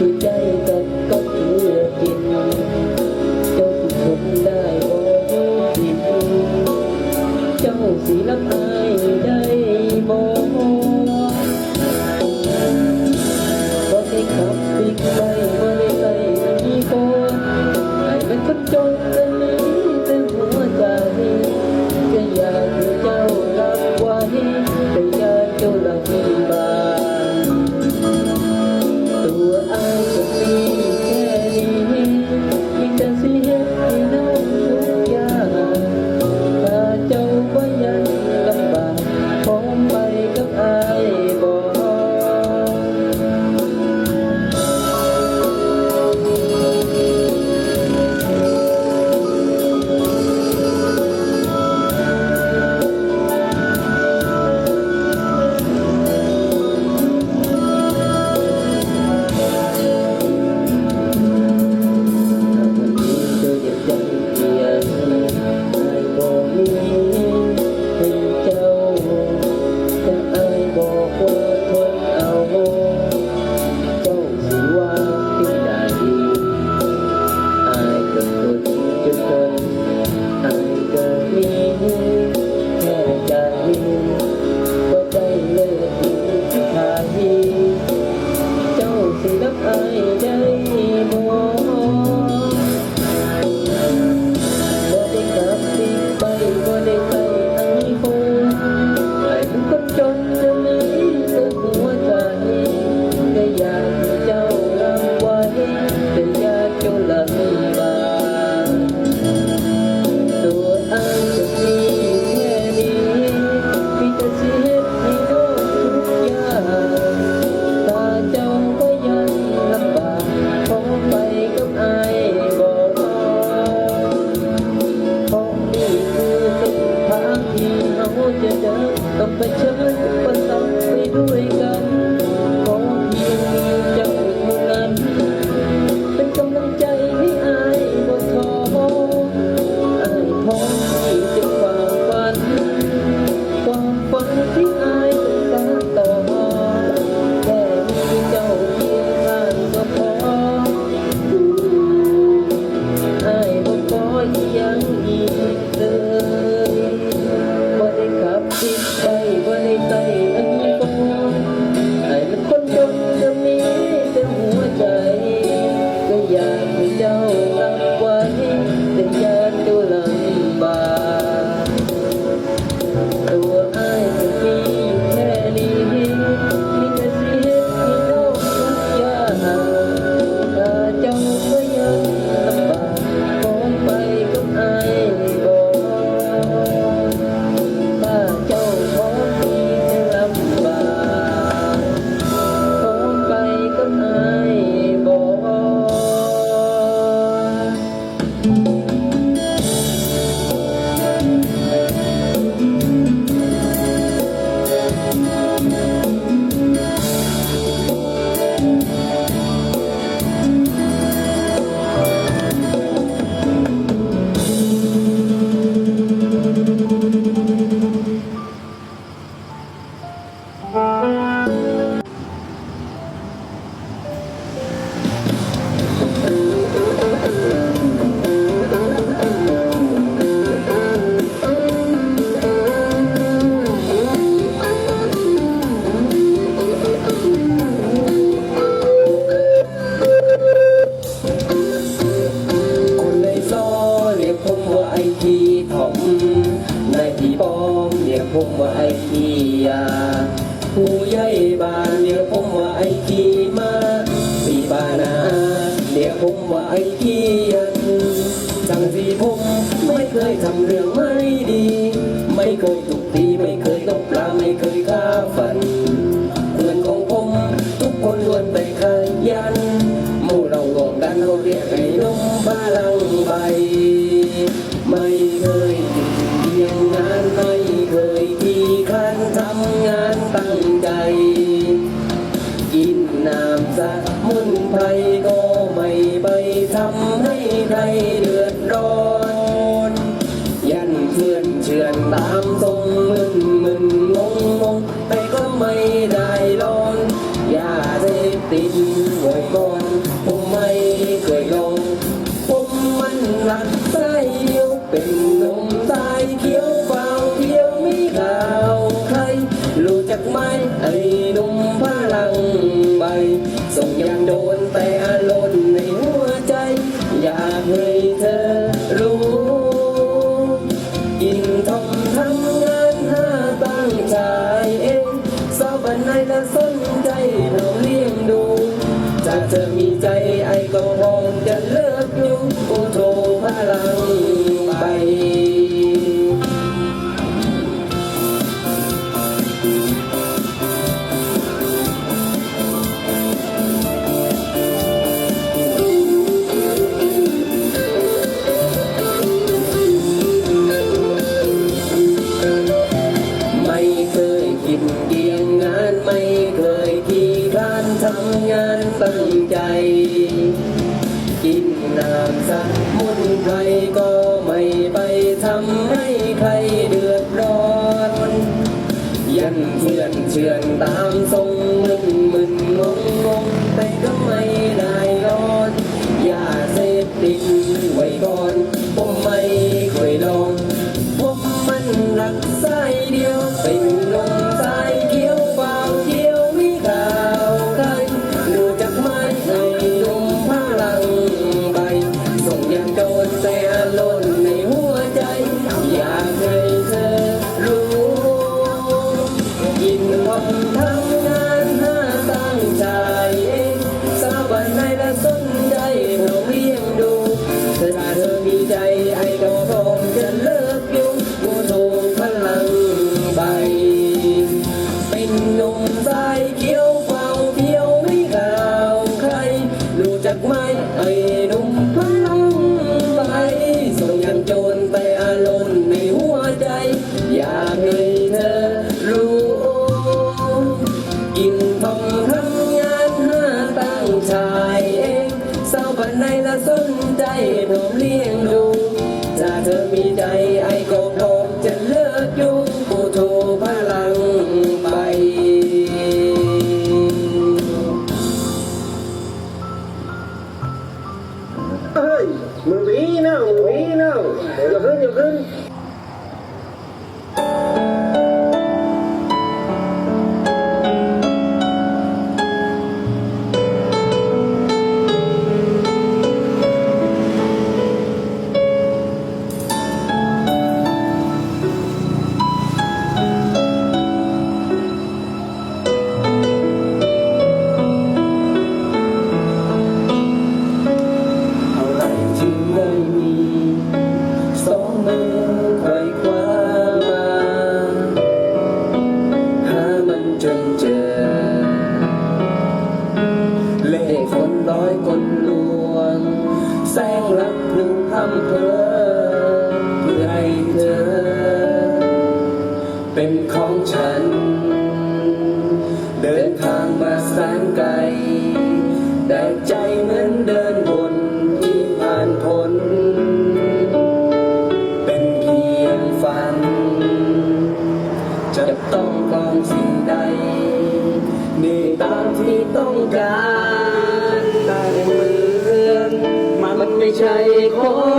คือใจกันก็เลือกินเจ้าสุขมได้บ่ผิดเจ้าสีละอได้บ่ก็ได้ขับบิ๊กไบค์บ่ได้ใมีโคไอ้เป็นคนจน ผมว่าไอ้ขี้ยาผู้ใหญ่บ้านเดี๋ยวผมว่าไอ้ขี้มาสีบานาเดี๋ยวผมว่าไอ้ขี้ยันสังสีผมไม่เคยทำเรื่องไม่ดี ไม่เคยถูกตีไม่เคยตก งานตั้งใจกินนางสัง 我们赢了，赢了，得分，得分。 สนไกล แต่ใจเหมือนเดินวนที่ผ่านพ้น เป็นเพียงฝัน จะต้องกองสิ่งใด นี่ตามที่ต้องการแต่เหมือนมันไม่ใช่คน